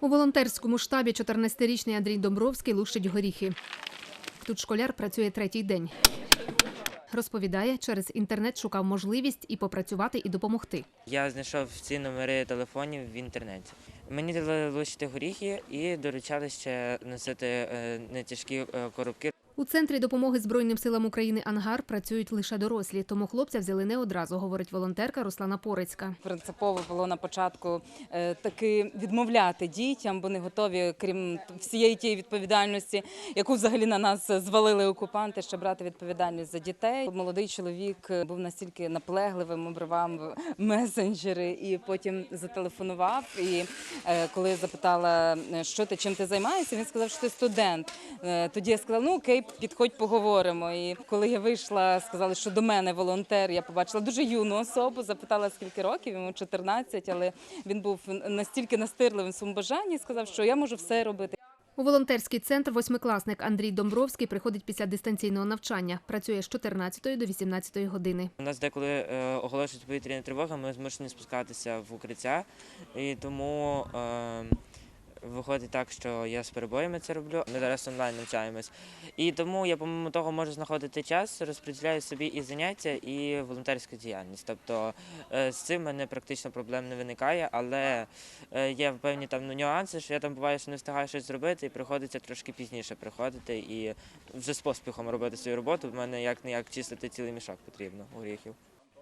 У волонтерському штабі 14-річний Андрій Домбровський лущить горіхи. Тут школяр працює третій день. Розповідає, через інтернет шукав можливість і попрацювати, і допомогти. Я знайшов ці номери телефонів в інтернеті. Мені дали лущити горіхи і доручали ще носити е, нетяжкі е, коробки. У центрі допомоги Збройним силам України Ангар працюють лише дорослі, тому хлопця взяли не одразу, говорить волонтерка Руслана Порицька. Принципово було на початку е, таки відмовляти дітям, бо не готові, крім всієї тієї відповідальності, яку взагалі на нас звалили окупанти, ще брати відповідальність за дітей. Молодий чоловік е, був настільки наплегливим, обривав месенджери і потім зателефонував. І е, коли запитала, що ти чим ти займаєшся, він сказав, що ти студент. Тоді я сказала, ну окей, підходь, поговоримо. І коли я вийшла, сказали, що до мене волонтер. Я побачила дуже юну особу, запитала скільки років, йому 14, але він був настільки настирливим в своєму бажанні, сказав, що я можу все робити. У волонтерський центр восьмикласник Андрій Домбровський приходить після дистанційного навчання. Працює з 14 до 18 години. У нас деколи е, оголошують повітряна тривога, ми змушені спускатися в укриття, і тому е, виходить так, що я з перебоями це роблю. Ми зараз онлайн навчаємось. І тому я, помимо того, можу знаходити час, розподіляю собі і заняття, і волонтерську діяльність. Тобто е, з цим мене практично проблем не виникає, але е, є певні там ну, нюанси, що я там буває, що не встигаю щось зробити, і приходиться трошки пізніше приходити і вже з поспіхом робити свою роботу. В мене як не як чистити цілий мішок потрібно горіхів.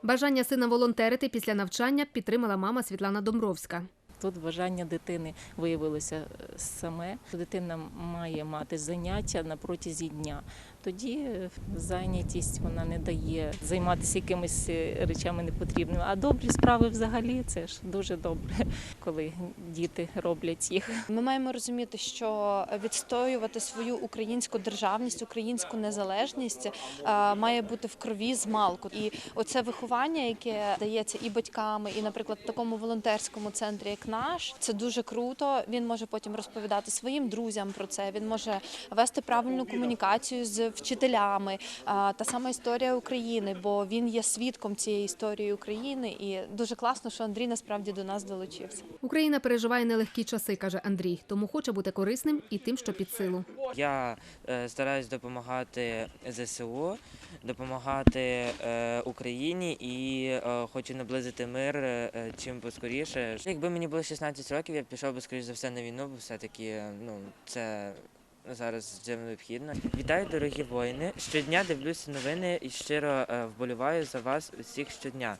Бажання сина волонтерити після навчання підтримала мама Світлана Домбровська. Тут бажання дитини виявилося е, саме. Дитина має мати заняття на протязі дня. Тоді е, зайнятість вона не дає займатися якимись е, речами непотрібними. А добрі справи взагалі це ж дуже добре, коли діти роблять їх. Ми маємо розуміти, що відстоювати свою українську державність, українську незалежність е, має бути в крові з малку. І оце виховання, яке дається і батьками, і, наприклад, такому волонтерському центрі, як наш, це дуже круто. Він може потім розповідати своїм друзям про це. Він може вести правильну комунікацію з вчителями. Та сама історія України, бо він є свідком цієї історії України, і дуже класно, що Андрій насправді до нас долучився. Україна переживає нелегкі часи, каже Андрій, тому хоче бути корисним і тим, що під силу. Я е, стараюсь допомагати ЗСУ, допомагати е, Україні і е, хочу наблизити мир чим поскоріше. Якби мені було 16 років, я б пішов би скоріш за все на війну, бо все-таки е, ну це. Зараз цим необхідно. Вітаю, дорогі воїни. Щодня дивлюся новини і щиро е, вболіваю за вас усіх щодня.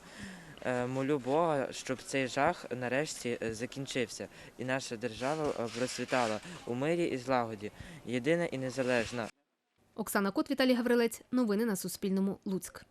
Е, Молю Бога, щоб цей жах нарешті е, закінчився, і наша держава процвітала у мирі і злагоді, єдина і незалежна. Оксана Кот, Віталій Гаврилець. Новини на Суспільному. Луцьк.